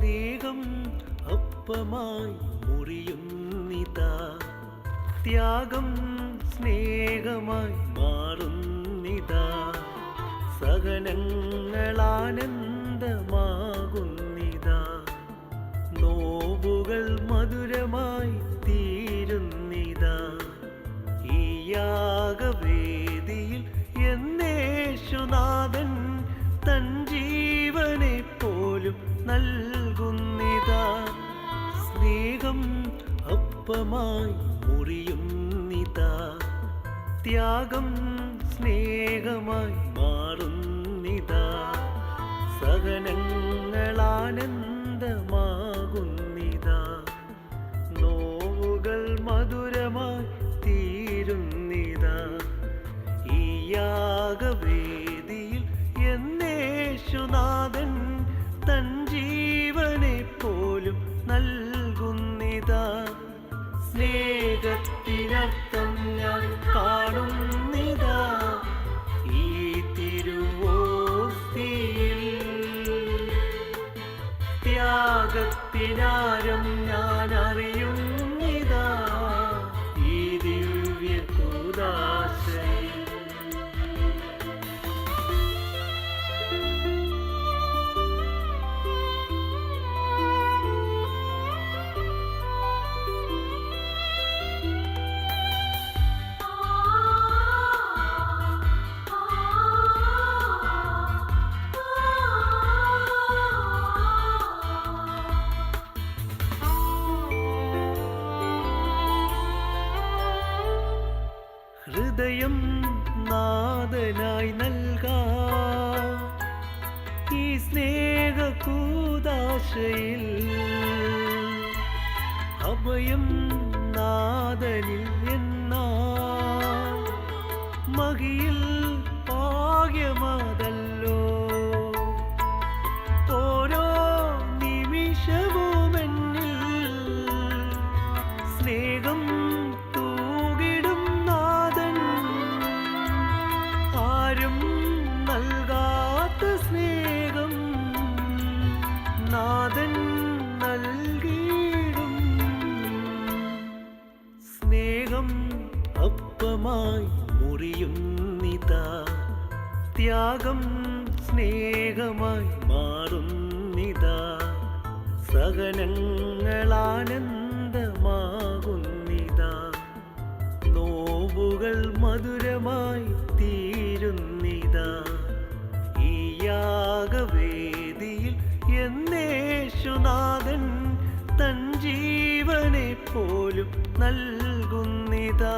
സ്നേഹം അപ്പമായി മുറിയുന്നിതാ ത്യാഗം സ്നേഹമായി മാറുന്നിതാ. സഹനങ്ങളാനന്ദമാകുന്നിതാ പോലും നൽകുന്നിതാ. സ്നേഹം അപ്പമായി മുറിയുന്നിതാ. ത്യാഗം സ്നേഹമായി മാറുന്നിതാ. സഹനങ്ങളാനന്ദമാകുന്നിതാ സ്നേഹത്തിനർത്ഥം ഞാൻ കാണുന്നിതാ ഈ തിരുവോസ്തിയിൽ. ത്യാഗത്തിനാരം ഞാൻ അറിയുന്നിതാ ഹൃദയം നാഥനായി നൽകാ. ഈ സ്നേഹ അഭയം നാദനിൽ എന്നാ മകിയിൽ ഭാഗ്യമതല്ലോ ആരും നൽകാത്ത സ്നേഹം നാഥൻ നൽകിയിടും. സ്നേഹം അപ്പമായി മുറിയുന്നിതാ ത്യാഗം സ്നേഹമായി മാറുന്നിതാ സഹനങ്ങളാനന്ദമാകുന്നിതാ നോവുകൾ മധുരമായി എന്നേശുനാഥൻ തൻ ജീവനെ പോലും നൽകുന്നിതാ.